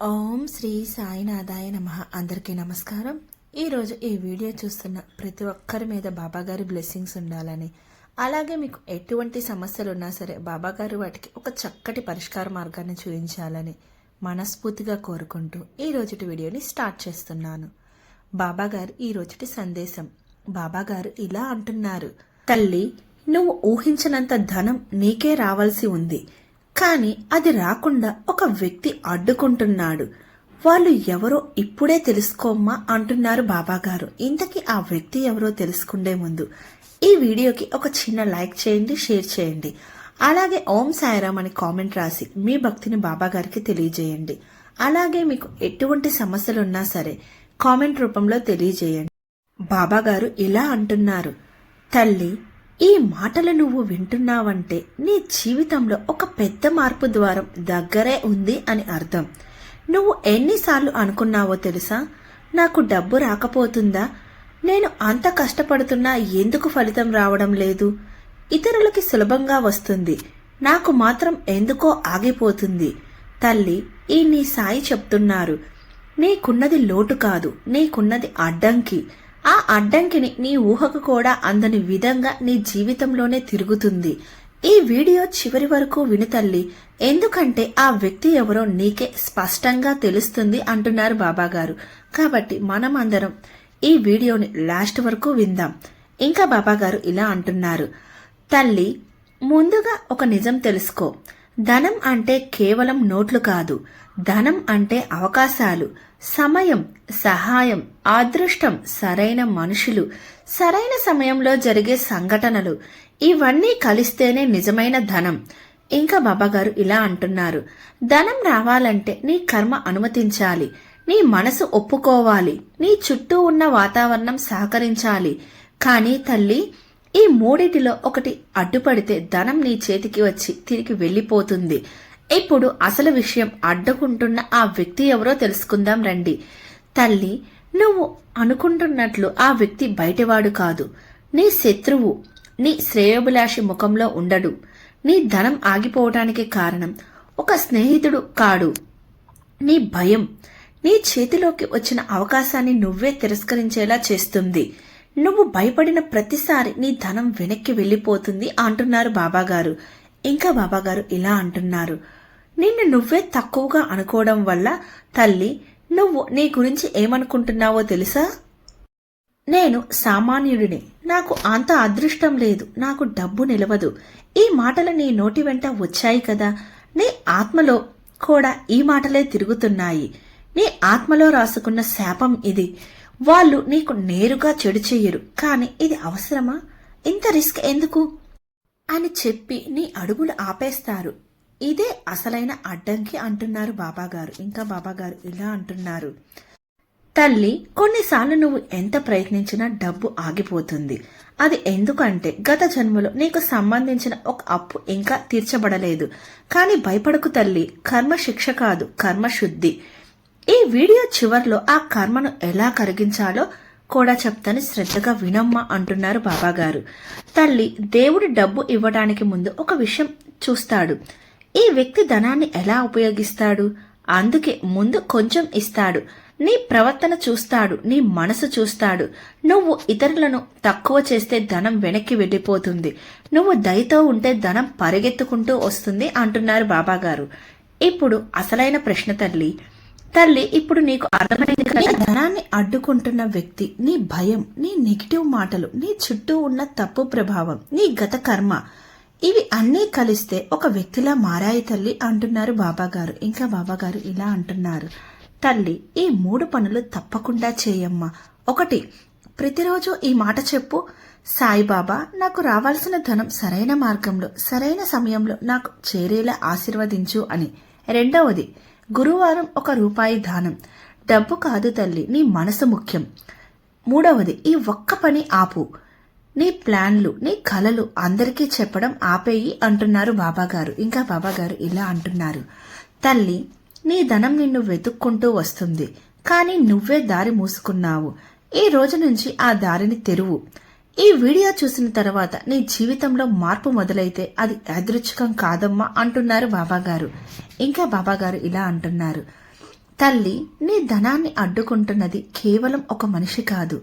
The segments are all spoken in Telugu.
ఓం శ్రీ సాయినాథాయ నమ. అందరికీ నమస్కారం. ఈరోజు ఈ వీడియో చూస్తున్న ప్రతి ఒక్కరి మీద బాబాగారి బ్లెస్సింగ్స్ ఉండాలని. అలాగే మీకు ఎటువంటి సమస్యలు ఉన్నా సరే బాబాగారు వాటికి ఒక చక్కటి పరిష్కార మార్గాన్ని చూపించాలని మనస్ఫూర్తిగా కోరుకుంటూ ఈ రోజుటి వీడియోని స్టార్ట్ చేస్తున్నాను. బాబాగారు ఈ రోజుటి సందేశం. బాబాగారు ఇలా అంటున్నారు. తల్లి నువ్వు ఊహించినంత ధనం నీకే రావాల్సి ఉంది. కానీ అది రాకుండా ఒక వ్యక్తి అడ్డుకుంటున్నాడు. వాళ్ళు ఎవరో ఇప్పుడే తెలుసుకోమ్మా అంటున్నారు బాబాగారు. ఇంతకీ ఆ వ్యక్తి ఎవరో తెలుసుకుండే ముందు ఈ వీడియోకి ఒక చిన్న లైక్ చేయండి షేర్ చేయండి. అలాగే ఓం సాయిరామ్ అని కామెంట్ రాసి మీ భక్తిని బాబాగారికి తెలియజేయండి. అలాగే మీకు ఎటువంటి సమస్యలున్నా సరే కామెంట్ రూపంలో తెలియజేయండి. బాబాగారు ఇలా అంటున్నారు. తల్లి ఈ మాటలు నువ్వు వింటున్నావంటే నీ జీవితంలో ఒక పెద్ద మార్పు ద్వారం దగ్గరే ఉంది అని అర్థం. నువ్వు ఎన్నిసార్లు అనుకున్నావో తెలుసా? నాకు డబ్బు రాకపోతుందా? నేను అంత కష్టపడుతున్నా ఎందుకు ఫలితం రావడం లేదు? ఇతరులకి సులభంగా వస్తుంది. నాకు మాత్రం ఎందుకో ఆగిపోతుంది. తల్లి ఈ నీ సాయి చెప్తున్నారు. నీకున్నది లోటు కాదు. నీకున్నది అడ్డంకి. ఆ అడ్డంకిని నీ ఊహకు కూడా అందని విధంగా నీ జీవితంలోనే తిరుగుతుంది. ఈ వీడియో చివరి వరకు వినుతల్లి ఎందుకంటే ఆ వ్యక్తి ఎవరో నీకే స్పష్టంగా తెలుస్తుంది అంటున్నారు బాబాగారు. కాబట్టి మనం అందరం ఈ వీడియోని లాస్ట్ వరకు విందాం. ఇంకా బాబాగారు ఇలా అంటున్నారు. తల్లి ముందుగా ఒక నిజం తెలుసుకో. ధనం అంటే కేవలం నోట్లు కాదు. ధనం అంటే అవకాశాలు సమయం సహాయం అదృష్టం సరైన మనుషులు సరైన సమయంలో జరిగే సంఘటనలు. ఇవన్నీ కలిస్తేనే నిజమైన ధనం. ఇంకా బాబాగారు ఇలా అంటున్నారు. ధనం రావాలంటే నీ కర్మ అనుమతించాలి. నీ మనసు ఒప్పుకోవాలి. నీ చుట్టూ ఉన్న వాతావరణం సహకరించాలి. కానీ తల్లి ఈ మూడిటిలో ఒకటి అడ్డుపడితే ధనం నీ చేతికి వచ్చి తిరిగి వెళ్ళిపోతుంది. ఇప్పుడు అసలు విషయం అడ్డుకుంటున్న ఆ వ్యక్తి ఎవరో తెలుసుకుందాం రండి. తల్లి నువ్వు అనుకుంటున్నట్లు ఆ వ్యక్తి బయటవాడు కాదు. నీ శత్రువు నీ శ్రేయోభిలాషి ముఖంలో ఉండడు. నీ ధనం ఆగిపోవటానికి కారణం ఒక స్నేహితుడు కాడు. నీ భయం నీ చేతిలోకి వచ్చిన అవకాశాన్ని నువ్వే తిరస్కరించేలా చేస్తుంది. నువ్వు భయపడిన ప్రతిసారి నీ ధనం వెనక్కి వెళ్ళిపోతుంది అంటున్నారు బాబాగారు. ఇంకా బాబాగారు ఇలా అంటున్నారు. నిన్ను నువ్వే తక్కువగా అనుకోవడం వల్ల తల్లి నువ్వు నీ గురించి ఏమనుకుంటున్నావో తెలుసా? నేను సామాన్యుడిని. నాకు అంత అదృష్టం లేదు. నాకు డబ్బు నిలవదు. ఈ మాటలు నీ నోటి వెంట వచ్చాయి కదా. నీ ఆత్మలో కూడా ఈ మాటలే తిరుగుతున్నాయి. నీ ఆత్మలో రాసుకున్న శాపం ఇది. వాళ్ళు నీకు నేరుగా చెడు చెయ్యరు. కానీ ఇది అవసరమా? ఇంత రిస్క్ ఎందుకు? అని చెప్పి నీ అడుగులు ఆపేస్తారు. ఇదే అసలైన అడ్డంకి అంటున్నారు బాబాగారు. ఇంకా బాబాగారు ఇలా అంటున్నారు. తల్లి కొన్నిసార్లు నువ్వు ఎంత ప్రయత్నించినా డబ్బు ఆగిపోతుంది. అది ఎందుకంటే గత జన్మలో నీకు సంబంధించిన ఒక అప్పు ఇంకా తీర్చబడలేదు. కానీ భయపడకు తల్లి కర్మ శిక్ష కాదు కర్మ శుద్ధి. ఈ వీడియో చివర్లో ఆ కర్మను ఎలా కరిగించాలో కూడా చెప్తాను. శ్రద్ధగా వినమ్మా అంటున్నారు బాబాగారు. తల్లి దేవుడి డబ్బు ఇవ్వడానికి ముందు ఒక విషయం చూస్తాడు. ఈ వ్యక్తి ధనాన్ని ఎలా ఉపయోగిస్తాడు? అందుకే ముందు కొంచెం ఇస్తాడు. నీ ప్రవర్తన చూస్తాడు నీ మనసు చూస్తాడు. నువ్వు ఇతరులను తక్కువ చేస్తే ధనం వెనక్కి వెళ్ళిపోతుంది. నువ్వు దయతో ఉంటే ధనం పరిగెత్తుకుంటూ వస్తుంది అంటున్నారు బాబాగారు. ఇప్పుడు అసలైన ప్రశ్న తల్లి. తల్లి ఇప్పుడు నీకు అర్థమైంది కదా? ధనాన్ని అడ్డుకుంటున్న వ్యక్తి నీ భయం నీ నెగిటివ్ మాటలు నీ చుట్టూ ఉన్న తప్పు ప్రభావం నీ గత కర్మ ఇవి అన్నీ కలిస్తే ఒక వ్యక్తిలా మారాయి తల్లి అంటున్నారు బాబాగారు. ఇంకా బాబాగారు ఇలా అంటున్నారు. తల్లి ఈ మూడు పనులు తప్పకుండా చేయమ్మా. ఒకటి ప్రతిరోజు ఈ మాట చెప్పు. సాయిబాబా నాకు రావాల్సిన ధనం సరైన మార్గంలో సరైన సమయంలో నాకు చేరేలా ఆశీర్వదించు అని. రెండవది గురువారం ఒక రూపాయి దానం. డబ్బు కాదు తల్లి నీ మనసు ముఖ్యం. మూడవది ఈ ఒక్క పని ఆపు. నీ ప్లాన్లు నీ కలలు అందరికీ చెప్పడం ఆపేయి అంటున్నారు బాబాగారు. ఇంకా బాబాగారు ఇలా అంటున్నారు. తల్లి నీ ధనం నిన్ను వెతుక్కుంటూ వస్తుంది. కానీ నువ్వే దారి మూసుకున్నావు. ఈ రోజు నుంచి ఆ దారిని తెరువు. ఈ వీడియో చూసిన తర్వాత నీ జీవితంలో మార్పు మొదలైతే అది యాదృచ్ఛికం కాదమ్మా అంటున్నారు బాబాగారు. ఇంకా బాబాగారు ఇలా అంటున్నారు. తల్లి నీ ధనాన్ని అడ్డుకుంటున్నది కేవలం ఒక మనిషి కాదు.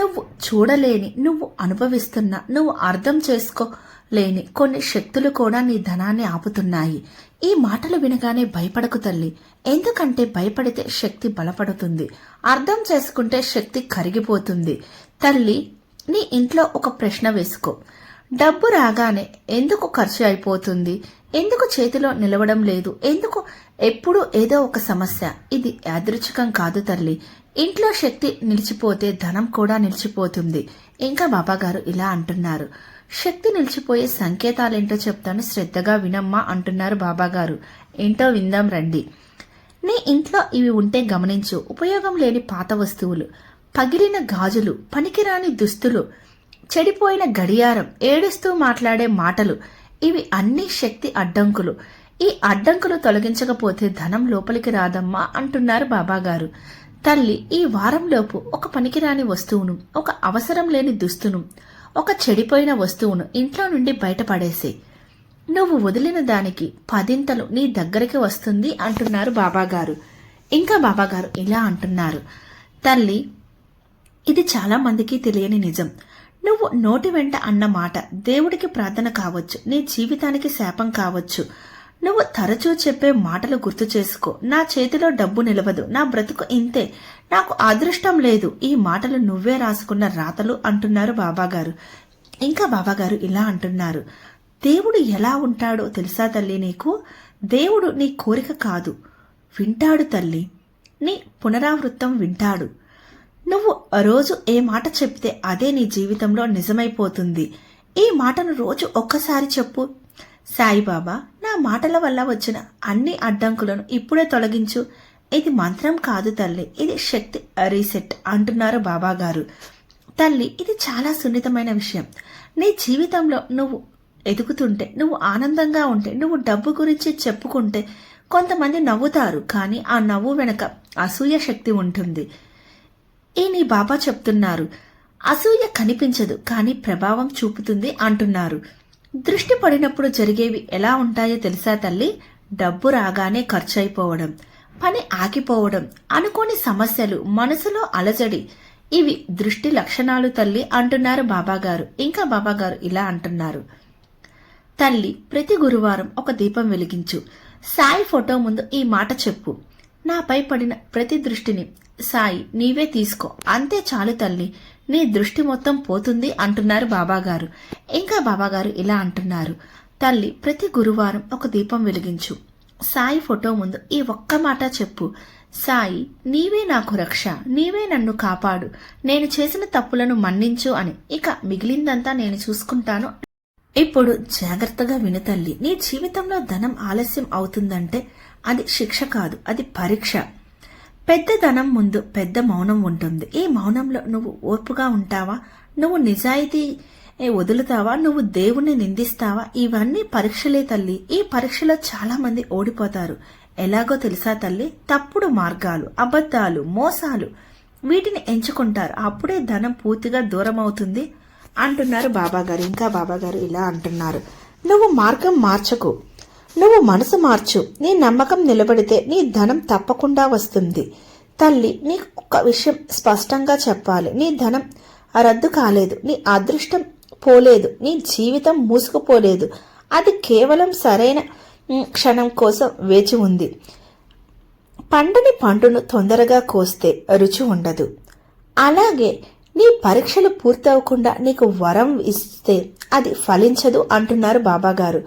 నువ్వు చూడలేని నువ్వు అనుభవిస్తున్న నువ్వు అర్థం చేసుకోలేని కొన్ని శక్తులు కూడా నీ ధనాన్ని ఆపుతున్నాయి. ఈ మాటలు వినగానే భయపడకు తల్లి. ఎందుకంటే భయపడితే శక్తి బలపడుతుంది. అర్థం చేసుకుంటే శక్తి కరిగిపోతుంది. తల్లి నీ ఇంట్లో ఒక ప్రశ్న వేసుకో. డబ్బు రాగానే ఎందుకు ఖర్చు అయిపోతుంది? ఎందుకు చేతిలో నిలవడం లేదు? ఎందుకు ఎప్పుడు ఏదో ఒక సమస్య? ఇది యాదృచ్ఛికం కాదు తల్లి. ఇంట్లో శక్తి నిలిచిపోతే ధనం కూడా నిలిచిపోతుంది. ఇంకా బాబాగారు ఇలా అంటున్నారు. శక్తి నిలిచిపోయే సంకేతాలేంటో చెప్తాను. శ్రద్ధగా వినమ్మా అంటున్నారు బాబాగారు. ఏంటో విందాం రండి. నీ ఇంట్లో ఇవి ఉంటే గమనించు. ఉపయోగం లేని పాత వస్తువులు పగిలిన గాజులు పనికిరాని దుస్తులు చెడిపోయిన గడియారం ఏడుస్తూ మాట్లాడే మాటలు. ఇవి అన్ని శక్తి అడ్డంకులు. ఈ అడ్డంకులు తొలగించకపోతే ధనం లోపలికి రాదమ్మా అంటున్నారు బాబాగారు. తల్లి ఈ వారంలోపు ఒక పనికిరాని వస్తువును ఒక అవసరం లేని దుస్తును ఒక చెడిపోయిన వస్తువును ఇంట్లో నుండి బయటపడేసే నువ్వు వదిలిన దానికి పదింతలు నీ దగ్గరికి వస్తుంది అంటున్నారు బాబాగారు. ఇంకా బాబాగారు ఇలా అంటున్నారు. తల్లి ఇది చాలా మందికి తెలియని నిజం. నువ్వు నోటి వెంట అన్న మాట దేవుడికి ప్రార్థన కావచ్చు నీ జీవితానికి శాపం కావచ్చు. నువ్వు తరచూ చెప్పే మాటలు గుర్తు చేసుకో. నా చేతిలో డబ్బు నిలవదు. నా బ్రతుకు ఇంతే. నాకు అదృష్టం లేదు. ఈ మాటలు నువ్వే రాసుకున్న రాతలు అంటున్నారు బాబాగారు. ఇంకా బాబాగారు ఇలా అంటున్నారు. దేవుడు ఎలా ఉంటాడో తెలుసా తల్లి నీకు? దేవుడు నీ కోరిక కాదు. వింటాడు తల్లి. నీ పునరావృత్తం వింటాడు. నువ్వు రోజు ఏ మాట చెప్తే అదే నీ జీవితంలో నిజమైపోతుంది. ఈ మాటను రోజు ఒక్కసారి చెప్పు. సాయిబాబా నా మాటల వల్ల వచ్చిన అన్ని అడ్డంకులను ఇప్పుడే తొలగించు. ఇది మంత్రం కాదు తల్లి ఇది శక్తి రీసెట్ అంటున్నారు బాబా గారు తల్లి ఇది చాలా సున్నితమైన విషయం. నీ జీవితంలో నువ్వు ఎదుగుతుంటే నువ్వు ఆనందంగా ఉంటే నువ్వు డబ్బు గురించి చెప్పుకుంటే కొంతమంది నవ్వుతారు కానీ ఆ నవ్వు వెనక అసూయ శక్తి ఉంటుంది. ఈ నీ బాబా చెప్తున్నారు అసూయ కనిపించదు కానీ ప్రభావం చూపుతుంది అంటున్నారు. దృష్టి పడినప్పుడు జరిగేవి ఎలా ఉంటాయో తెలుసా తల్లి? డబ్బు రాగానే ఖర్చు అయిపోవడం పని ఆగిపోవడం అనుకోని సమస్యలు మనసులో అలజడి. ఇవి దృష్టి లక్షణాలు తల్లి అంటున్నారు బాబాగారు. ఇంకా బాబాగారు ఇలా అంటున్నారు. తల్లి ప్రతి గురువారం ఒక దీపం వెలిగించు. సాయి ఫోటో ముందు ఈ మాట చెప్పు. నాపై పడిన ప్రతి దృష్టిని సాయి నీవే తీసుకో. అంతే చాలు తల్లి. నీ దృష్టి మొత్తం పోతుంది అంటున్నారు బాబాగారు. ఇంకా బాబాగారు ఇలా అంటున్నారు. తల్లి ప్రతి గురువారం ఒక దీపం వెలిగించు. సాయి ఫోటో ముందు ఈ ఒక్క మాట చెప్పు. సాయి నీవే నాకు రక్ష నీవే నన్ను కాపాడు. నేను చేసిన తప్పులను మన్నించు అని. ఇక మిగిలిందంతా నేను చూసుకుంటాను. ఇప్పుడు జాగ్రత్తగా విను తల్లి. నీ జీవితంలో ధనం ఆలస్యం అవుతుందంటే అది శిక్ష కాదు అది పరీక్ష. పెద్ద ధనం ముందు పెద్ద మౌనం ఉంటుంది. ఈ మౌనంలో నువ్వు ఓర్పుగా ఉంటావా? నువ్వు నిజాయితీ వదులుతావా? నువ్వు దేవుణ్ణి నిందిస్తావా? ఇవన్నీ పరీక్షలే తల్లి. ఈ పరీక్షలో చాలా మంది ఓడిపోతారు. ఎలాగో తెలుసా తల్లి? తప్పుడు మార్గాలు అబద్ధాలు మోసాలు వీటిని ఎంచుకుంటారు. అప్పుడే ధనం పూర్తిగా దూరం అవుతుంది అంటున్నారు బాబాగారు. ఇంకా బాబాగారు ఇలా అంటున్నారు. నువ్వు మార్గం మార్చకు. నువ్వు మనసు మార్చు. నీ నమ్మకం నిలబడితే నీ ధనం తప్పకుండా వస్తుంది. తల్లి నీకు ఒక విషయం స్పష్టంగా చెప్పాలి. నీ ధనం రద్దు కాలేదు. నీ అదృష్టం పోలేదు. నీ జీవితం మూసుకుపోలేదు. అది కేవలం సరైన క్షణం కోసం వేచి ఉంది. పండని పండును తొందరగా కోస్తే రుచి ఉండదు. అలాగే నీ పరీక్షలు పూర్తవకుండా నీకు వరం ఇస్తే అది ఫలించదు అంటున్నారు బాబాగారు.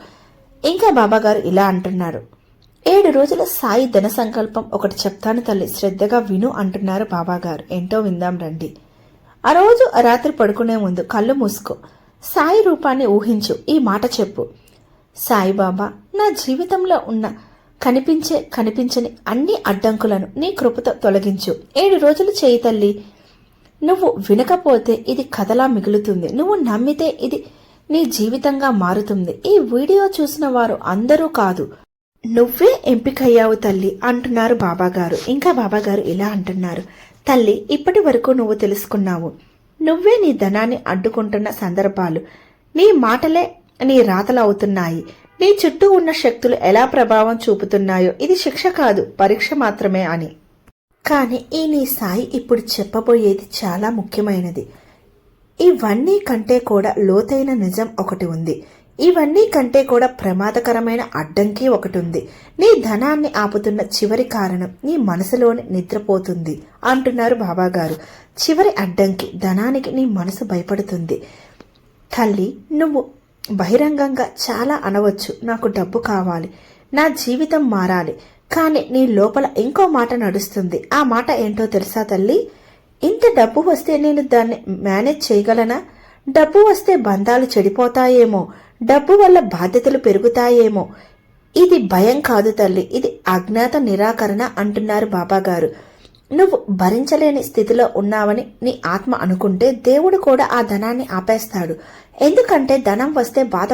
ఇంకా బాబాగారు ఇలా అంటున్నారు. ఏడు రోజుల సాయి ధన సంకల్పం ఒకటి చెప్తాను తల్లి. శ్రద్ధగా విను అంటున్నారు బాబాగారు. ఏంటో విందాం రండి. ఆ రోజు రాత్రి పడుకునే ముందు కళ్ళు మూసుకో. సాయి రూపాన్ని ఊహించు. ఈ మాట చెప్పు. సాయిబాబా నా జీవితంలో ఉన్న కనిపించే కనిపించని అన్ని అడ్డంకులను నీ కృపతో తొలగించు. ఏడు రోజులు చేయి తల్లి. నువ్వు వినకపోతే ఇది కథలా మిగులుతుంది. నువ్వు నమ్మితే ఇది నీ జీవితంగా మారుతుంది. ఈ వీడియో చూసిన వారు అందరూ కాదు. నువ్వే ఎంపికయ్యావు తల్లి అంటున్నారు బాబాగారు. ఇంకా బాబాగారు ఇలా అంటున్నారు. తల్లి ఇప్పటి వరకు నువ్వు తెలుసుకున్నావు. నువ్వే నీ ధనాన్ని అడ్డుకుంటున్న సందర్భాలు. నీ మాటలే నీ రాతలు అవుతున్నాయి. నీ చుట్టూ ఉన్న శక్తులు ఎలా ప్రభావం చూపుతున్నాయో ఇది శిక్ష కాదు పరీక్ష మాత్రమే అని. కానీ ఈ నీ సాయి ఇప్పుడు చెప్పబోయేది చాలా ముఖ్యమైనది. ఇవన్నీ కంటే కూడా లోతైన నిజం ఒకటి ఉంది. ఇవన్నీ కంటే కూడా ప్రమాదకరమైన అడ్డంకి ఒకటి ఉంది నీ ధనాన్ని ఆపుతున్న చివరి కారణం నీ మనసులోని నిద్రపోతుంది అంటున్నారు బాబాగారు. చివరి అడ్డంకి ధనానికి నీ మనసు భయపడుతుంది. తల్లి నువ్వు బహిరంగంగా చాలా అనవచ్చు. నాకు డబ్బు కావాలి. నా జీవితం మారాలి. కానీ నీ లోపల ఇంకో మాట నడుస్తుంది. ఆ మాట ఏంటో తెలుసా తల్లి? ఇంత డబ్బు వస్తే నేను దాన్ని మేనేజ్ చేయగలనా? డబ్బు వస్తే బంధాలు చెడిపోతాయేమో డబ్బు వల్ల బాధ్యతలు పెరుగుతాయేమో. ఇది భయం కాదు తల్లి ఇది అజ్ఞాత నిరాకరణ అంటున్నారు బాబాగారు. నువ్వు భరించలేని స్థితిలో ఉన్నావని నీ ఆత్మ అనుకుంటే దేవుడు కూడా ఆ ధనాన్ని ఆపేస్తాడు. ఎందుకంటే ధనం వస్తే బాధ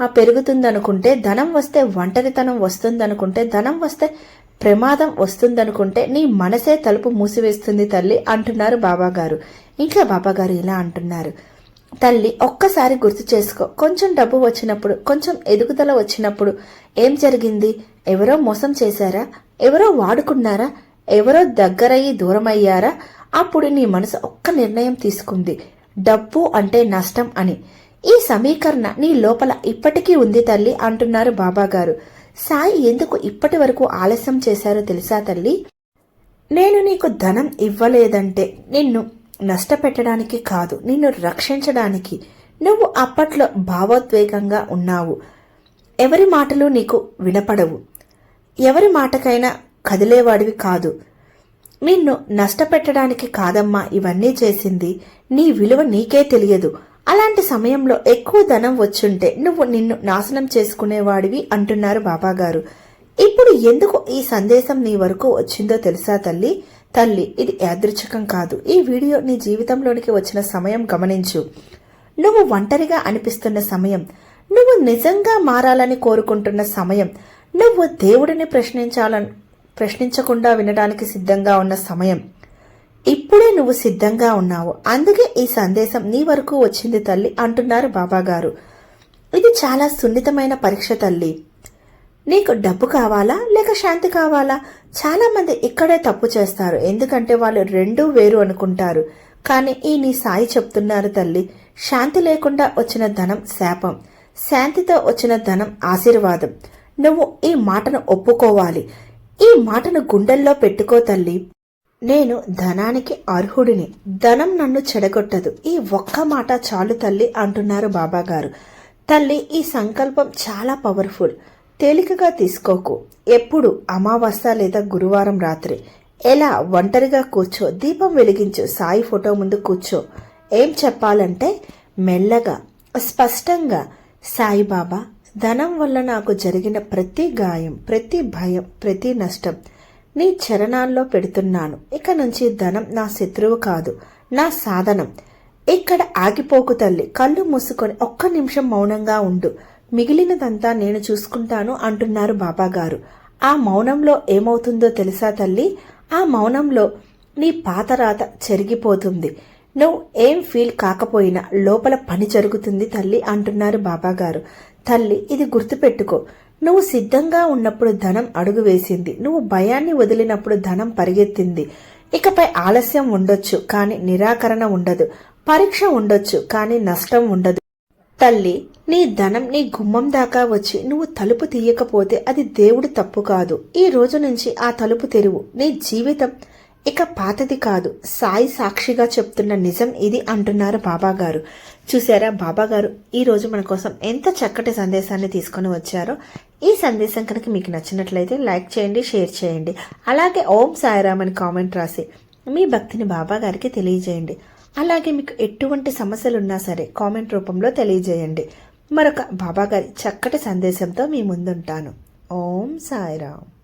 పెరుగుతుందనుకుంటే ధనం వస్తే ఒంటరితనం వస్తుందనుకుంటే ధనం వస్తే ప్రమాదం వస్తుందనుకుంటే నీ మనసే తలుపు మూసివేస్తుంది తల్లి అంటున్నారు బాబాగారు. ఇంకా బాబాగారు ఇలా అంటున్నారు. తల్లి ఒక్కసారి గుర్తు చేసుకో. కొంచెం డబ్బు వచ్చినప్పుడు కొంచెం ఎదుగుదల వచ్చినప్పుడు ఏం జరిగింది? ఎవరో మోసం చేశారా? ఎవరో వాడుకున్నారా? ఎవరో దగ్గరయ్యి దూరమయ్యారా? అప్పుడు నీ మనసు ఒక్క నిర్ణయం తీసుకుంది. డబ్బు అంటే నష్టం అని. ఈ సమీకరణ నీ లోపల ఇప్పటికీ ఉంది తల్లి అంటున్నారు బాబాగారు. సాయి ఎందుకు ఇప్పటి వరకు ఆలస్యం చేశారో తెలుసా తల్లి? నేను నీకు ధనం ఇవ్వలేదంటే నిన్ను నష్టపెట్టడానికి కాదు నిన్ను రక్షించడానికి. నువ్వు అప్పట్లో భావోద్వేగంగా ఉన్నావు. ఎవరి మాటలు నీకు వినపడవు. ఎవరి మాటకైనా కదిలేవాడివి కాదు. నిన్ను నష్టపెట్టడానికి కాదమ్మా ఇవన్నీ చేసింది. నీ విలువ నీకే తెలియదు. అలాంటి సమయంలో ఎక్కువ ధనం వచ్చుంటే నువ్వు నిన్ను నాశనం చేసుకునేవాడివి అంటున్నారు బాబాగారు. ఇప్పుడు ఎందుకు ఈ సందేశం నీ వరకు వచ్చిందో తెలుసా తల్లి? తల్లి ఇది యాదృచ్ఛికం కాదు. ఈ వీడియో నీ జీవితంలోనికి వచ్చిన సమయం గమనించు. నువ్వు ఒంటరిగా అనిపిస్తున్న సమయం నువ్వు నిజంగా మారాలని కోరుకుంటున్న సమయం నువ్వు దేవుడిని ప్రశ్నించాలని ప్రశ్నించకుండా వినడానికి సిద్ధంగా ఉన్న సమయం. ఇప్పుడే నువ్వు సిద్ధంగా ఉన్నావు. అందుకే ఈ సందేశం నీ వరకు వచ్చింది తల్లి అంటున్నారు బాబాగారు. ఇది చాలా సున్నితమైన పరీక్ష తల్లి. నీకు డబ్బు కావాలా? లేక శాంతి కావాలా? చాలామంది ఇక్కడే తప్పు చేస్తారు. ఎందుకంటే వాళ్ళు రెండూ వేరు అనుకుంటారు. కానీ ఈ నీ సాయి చెప్తున్నారు తల్లి శాంతి లేకుండా వచ్చిన ధనం శాపం. శాంతితో వచ్చిన ధనం ఆశీర్వాదం. నువ్వు ఈ మాటను ఒప్పుకోవాలి. ఈ మాటను గుండెల్లో పెట్టుకో తల్లి. నేను ధనానికి అర్హుడిని. ధనం నన్ను చెడగొట్టదు. ఈ ఒక్క మాట చాలు తల్లి అంటున్నారు బాబాగారు. తల్లి ఈ సంకల్పం చాలా పవర్ఫుల్. తేలికగా తీసుకోకు. ఎప్పుడు అమావాస్య లేదా గురువారం రాత్రి. ఎలా ఒంటరిగా కూర్చో. దీపం వెలిగించు. సాయి ఫోటో ముందు కూర్చో. ఏం చెప్పాలంటే మెల్లగా స్పష్టంగా సాయిబాబా ధనం వల్ల నాకు జరిగిన ప్రతి గాయం ప్రతి భయం ప్రతి నష్టం నీ చరణాల్లో పెడుతున్నాను. ఇక నుంచి ధనం నా శత్రువు కాదు నా సాధనం. ఇక్కడ ఆగిపోకు తల్లి. కళ్ళు మూసుకొని ఒక్క నిమిషం మౌనంగా ఉండు. మిగిలినదంతా నేను చూసుకుంటాను అంటున్నారు బాబాగారు. ఆ మౌనంలో ఏమవుతుందో తెలుసా తల్లి? ఆ మౌనంలో నీ పాత రాత చెరిగిపోతుంది. నువ్వు ఏం ఫీల్ కాకపోయినా లోపల పని జరుగుతుంది తల్లి అంటున్నారు బాబాగారు. తల్లి ఇది గుర్తుపెట్టుకో. నువ్వు సిద్ధంగా ఉన్నప్పుడు ధనం అడుగు వేసింది. నువ్వు భయాన్ని వదిలినప్పుడు ధనం పరిగెత్తింది. ఇకపై ఆలస్యం ఉండొచ్చు కానీ నిరాకరణ ఉండదు. పరీక్ష ఉండొచ్చు కానీ నష్టం ఉండదు. తల్లి నీ ధనం నీ గుమ్మం దాకా వచ్చి నువ్వు తలుపు తీయకపోతే అది దేవుడు తప్పు కాదు. ఈ రోజు నుంచి ఆ తలుపు తెరువు. నీ జీవితం ఇక పాతది కాదు. సాయి సాక్షిగా చెప్తున్న నిజం ఇది అంటున్నారు బాబాగారు. చూసారా బాబాగారు? ఈ రోజు మన కోసం ఎంత చక్కటి సందేశాన్ని తీసుకొని వచ్చారో ఈ సందేశం కనుక మీకు నచ్చినట్లయితే లైక్ చేయండి షేర్ చేయండి. అలాగే ఓం సాయిరామ్ అని కామెంట్ రాసి మీ భక్తిని బాబాగారికి తెలియజేయండి. అలాగే మీకు ఎటువంటి సమస్యలు ఉన్నా సరే కామెంట్ రూపంలో తెలియజేయండి. మరొక బాబాగారి చక్కటి సందేశంతో మీ ముందుంటాను. ఓం సాయిరామ్.